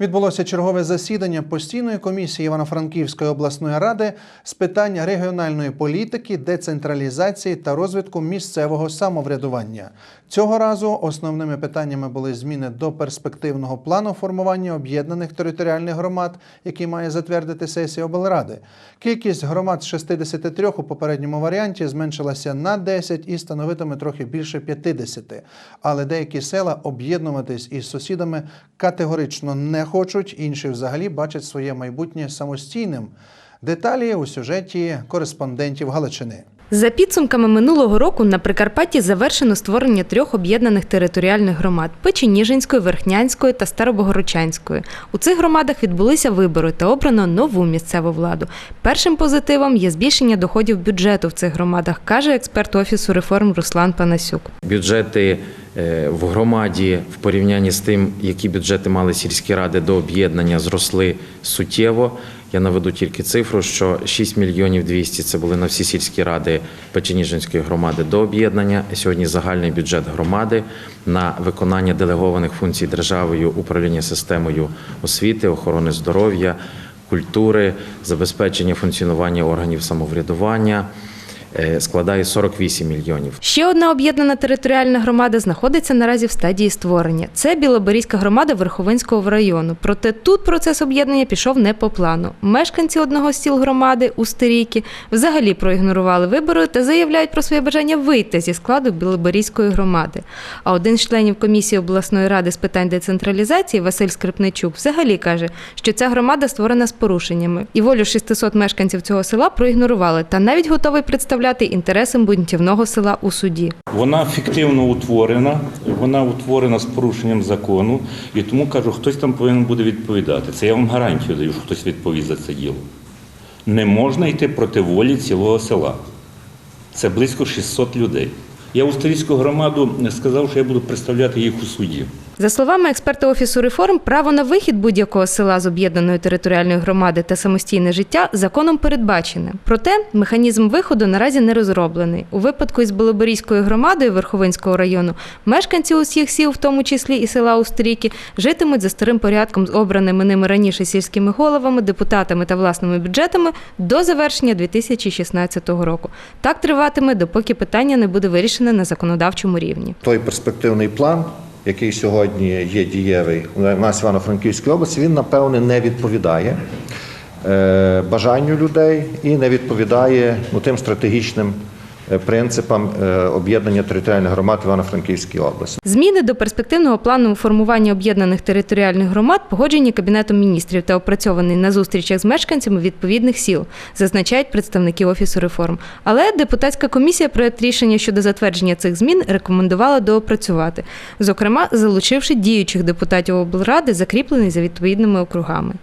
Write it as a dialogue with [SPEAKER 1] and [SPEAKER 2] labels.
[SPEAKER 1] Відбулося чергове засідання постійної комісії Івано-Франківської обласної ради з питань регіональної політики, децентралізації та розвитку місцевого самоврядування. Цього разу основними питаннями були зміни до перспективного плану формування об'єднаних територіальних громад, який має затвердити сесія облради. Кількість громад з 63 у попередньому варіанті зменшилася на 10 і становитиме трохи більше 50. Але деякі села об'єднуватись із сусідами категорично не хочуть, інші взагалі бачать своє майбутнє самостійним. Деталі у сюжеті кореспондентів Галичини.
[SPEAKER 2] За підсумками минулого року на Прикарпатті завершено створення трьох об'єднаних територіальних громад Печеніжинської, Верхнянської та Старобогородчанської. У цих громадах відбулися вибори та обрано нову місцеву владу. Першим позитивом є збільшення доходів бюджету в цих громадах, каже експерт офісу реформ Руслан Панасюк.
[SPEAKER 3] Бюджети в громаді в порівнянні з тим, які бюджети мали сільські ради до об'єднання, зросли суттєво. Я наведу тільки цифру, що 6 мільйонів 200 – це були на всі сільські ради Печеніжинської громади до об'єднання. Сьогодні загальний бюджет громади на виконання делегованих функцій державою, управління системою освіти, охорони здоров'я, культури, забезпечення функціонування органів самоврядування е, складає 48 мільйонів.
[SPEAKER 2] Ще одна об'єднана територіальна громада знаходиться наразі в стадії створення. Це Білоберізька громада Верховинського району. Проте тут процес об'єднання пішов не по плану. Мешканці одного з сіл громади Устерійки взагалі проігнорували вибори та заявляють про своє бажання вийти зі складу Білоберізької громади. А один з членів комісії обласної ради з питань децентралізації Василь Скрипничук взагалі каже, що ця громада створена з порушеннями, і волю 600 мешканців цього села проігнорували та навіть готовий представляти інтереси бунтівного села у суді.
[SPEAKER 4] Вона фіктивно утворена, вона утворена з порушенням закону, і тому кажу, хтось там повинен буде відповідати. Це я вам гарантію даю, що хтось відповість за це діло. Не можна йти проти волі цілого села. Це близько 600 людей. Я Устрійську громаду сказав, що я буду представляти їх у суді.
[SPEAKER 2] За словами експерта офісу реформ, право на вихід будь-якого села з об'єднаної територіальної громади та самостійне життя законом передбачене. Проте механізм виходу наразі не розроблений. У випадку із Белоберізькою громадою Верховинського району мешканці усіх сіл, в тому числі і села Устрійки, житимуть за старим порядком з обраними ними раніше сільськими головами, депутатами та власними бюджетами до завершення 2016 року. Так триватиме, допоки питання не буде вирішене на законодавчому рівні.
[SPEAKER 5] той перспективний план, який сьогодні є дієвий у нас івано франківській області, він напевне не відповідає е, бажанню людей і не відповідає ну, тим стратегічним принципам е, об'єднання територіальних громад Івано-Франківській області.
[SPEAKER 2] Зміни до перспективного плану формування об'єднаних територіальних громад погоджені Кабінетом міністрів та опрацьовані на зустрічах з мешканцями відповідних сіл, зазначають представники офісу реформ. Але депутатська комісія проект рішення щодо затвердження цих змін рекомендувала доопрацювати, зокрема залучивши діючих депутатів облради, закріплених за відповідними округами.